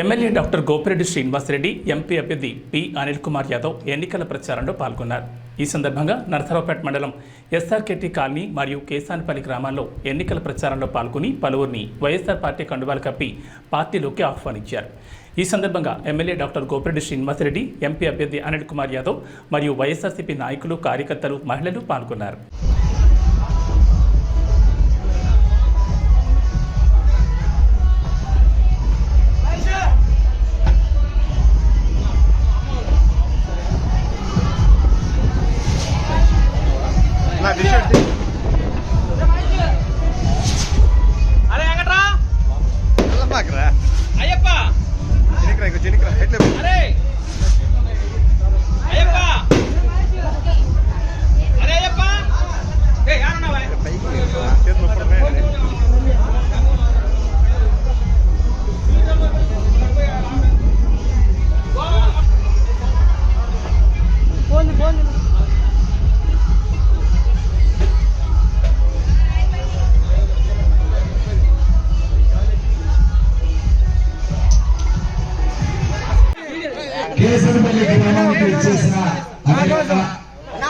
MLA doctor Gopireddy Srinivasareddy MP అభ్యర్థి P Anil Kumar Yadav ఎన్నికల ప్రచారంలో పాల్గొన్నారు. ఈ సందర్భంగా నరసరావుపేట మండలం ఎస్ఆర్కెటి కాలనీ మరియు కేసానిపల్లి గ్రామాల్లో ఎన్నికల ప్రచారంలో పాల్గొని పలువురిని వైఎస్ఆర్ పార్టీ కండువాలు కప్పి పార్టీలోకి ఆహ్వానించారు. ఈ సందర్భంగా MLA doctor Gopireddy Srinivasareddy MP అభ్యర్థి అనిల్ కుమార్ యాదవ్ మరియు వైఎస్ఆర్సీపీ నాయకులు కార్యకర్తలు మహిళలు పాల్గొన్నారు. అయ్యప్ప చినికరా ఇంకో చినికరా ఎట్లా అరే అయ్యప్ప కేసరపల్లి గ్రామానికి ఇచ్చేసిన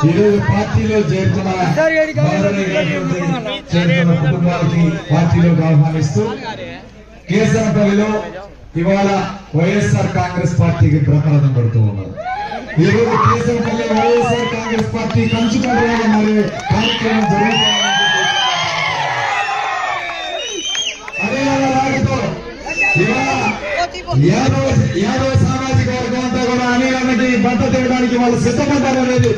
ఈరోజు పార్టీలో చేరుతున్న చేరుతున్న కుటుంబాలకి పార్టీలోకి ఆహ్వానిస్తూ కేసరపల్లిలో ఇవాళ వైఎస్ఆర్ కాంగ్రెస్ పార్టీకి ప్రమాదం పడుతూ ఉన్నారు. ఈ రోజు కేసరపల్లి వైఎస్ఆర్ కాంగ్రెస్ పార్టీ కంచుకోవడం మరియు కార్యక్రమం జరుగుతుంది అదే రాకతో ఇవాళ యాదవ యాదవ అనిలన్నకి తీయడానికి వాళ్ళు సిద్ధపడ్డారు అనేది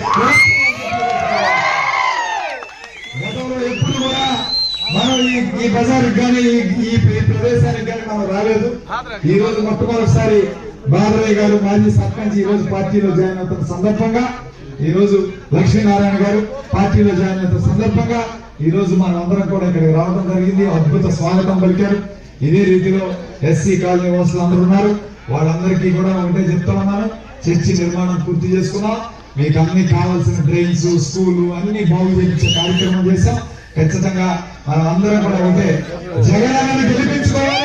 గతంలో ఎప్పుడు కూడా మనం ఈ బజార్కి కానీ ఈ- ఈ ప్రదేశానికి కానీ మనం రాలేదు. ఈ రోజు మొట్టమొదటిసారి బాలరయ్య గారు మాజీ సర్పంచ్ ఈ రోజు పార్టీలో జాయిన్ అవుతున్న సందర్భంగా ఈ రోజు లక్ష్మీనారాయణ గారు పార్టీలో జాయిన్ అవుతున్న సందర్భంగా ఈ రోజు మనం అందరం కూడా ఇక్కడికి రావడం జరిగింది. అద్భుత స్వాగతం పలికారు. ఇదే రీతిలో ఎస్సీ కాలనీ వాసులు అందరూ ఉన్నారు. వాళ్ళందరికీ కూడా ఒకటే చెప్తా ఉన్నాను. చర్చి నిర్మాణం పూర్తి చేసుకున్నాం. మీకు అన్ని కావాల్సిన డ్రైన్స్ స్కూలు అన్ని బాగు చేయించే కార్యక్రమం చేశాం. ఖచ్చితంగా మనం అందరం కూడా ఉంటే జగన్ గెలిపించుకోవాలి.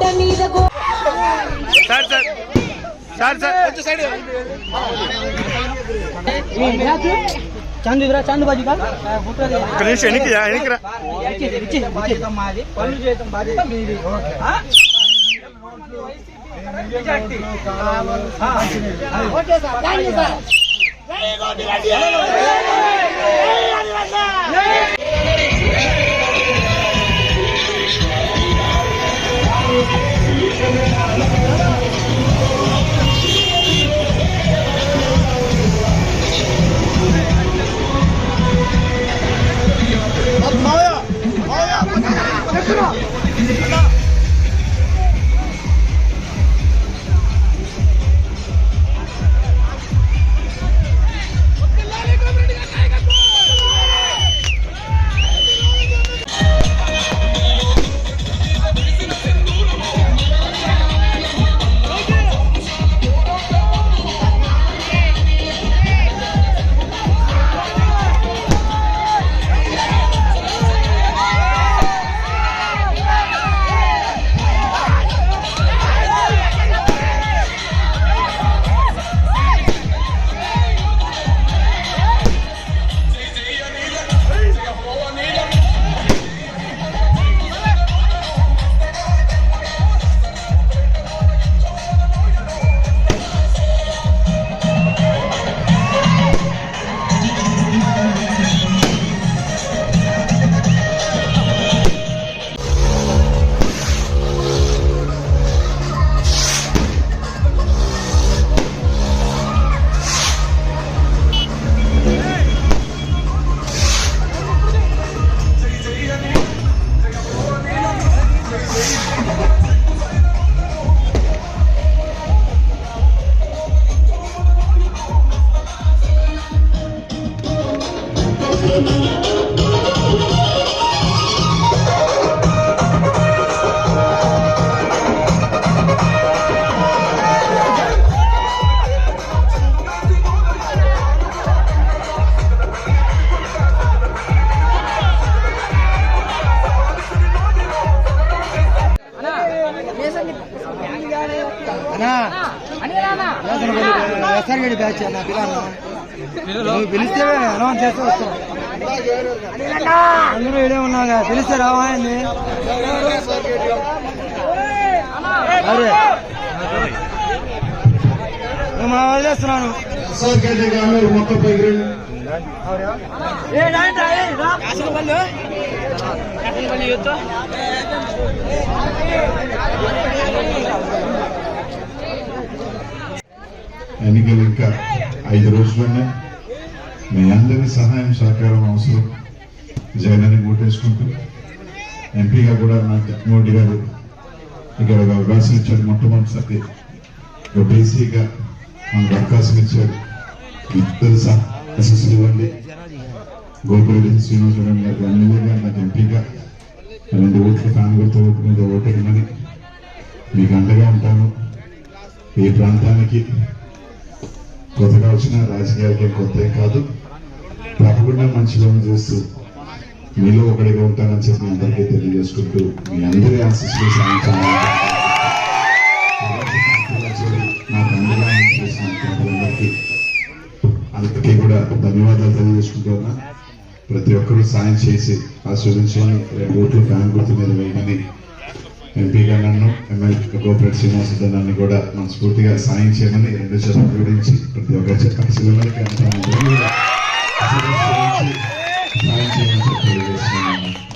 పల్నాడు గడ్డ మీద go sir sir sir sir కొంచెం సైడ్ చందు ఇదిరా చందు బాజీ కా ఒక్క నిమిషం ఎనికిరా ఎనికిరా మాది పనులు చేయటం బాధ్యత మీది ఆ? ఆ. Okay sir thank you sir ఎక్కడ ఏడు బ్యాచ్ నా పిల్లలు నువ్వు పిలిస్తే అనౌన్స్ చేస్తే వస్తాం. అందరూ ఉన్నాగా పిలిస్తే రావా ఏంది? అరే. నువ్వు మా వదిలేస్తున్నాను మొత్తం పైకి రండి. ఎన్నికలు ఇంకా ఐదు రోజులున్నాయి. మీ అందరి సహాయం సహకారం అవసరం. జగన్ ఓటేసుకుంటూ ఎంపీగా కూడా నాకు జగన్మోహన్ గారు ఇక్కడ ఒక అవకాశం ఇచ్చాడు మొట్టమొదటిసారి ఒక బీసీగా మనకు అవకాశం ఇచ్చాడు ఇద్దరు సక్సెస్ఫుల్ ఇవ్వండి. గోపిరెడ్డి శ్రీనివాసరావు గారికి ఎమ్మెల్యేగా నాకు ఎంపీగా రెండు ఓట్లు ఫ్యాన్ ఓటు మీద ఓటేయమని మీకు అండగా ఉంటాను ఈ ప్రాంతానికి కొత్తగా వచ్చిన రాజకీయాలకి కొత్త కాదు. తప్పకుండా మంచి పనులు చేస్తూ మీలో ఒకటిగా ఉంటానని చెప్పి మీ అందరికీ తెలియజేసుకుంటూ మీ అందరి ఆశీస్సులు సాధించాలని నాకు చేసిన ప్రజలందరికీ అందరికీ కూడా ధన్యవాదాలు తెలియజేసుకుంటున్నా ప్రతి ఒక్కరూ సాయం చేసి ఆస్వాదించుకొని రెండు ఓట్లు ఫ్యాన్ గుర్తు మీద వేయమని ఎంపీగా నన్ను ఎమ్మెల్యే గోపరెడ్డి శ్రీనివాస నన్ను కూడా మనస్ఫూర్తిగా సాయం చేయమని రెండు చేతులు గురించి ప్రతి ఒక్కరు చెప్పాలి పిల్లలకి సాయం చేయమని చెప్పి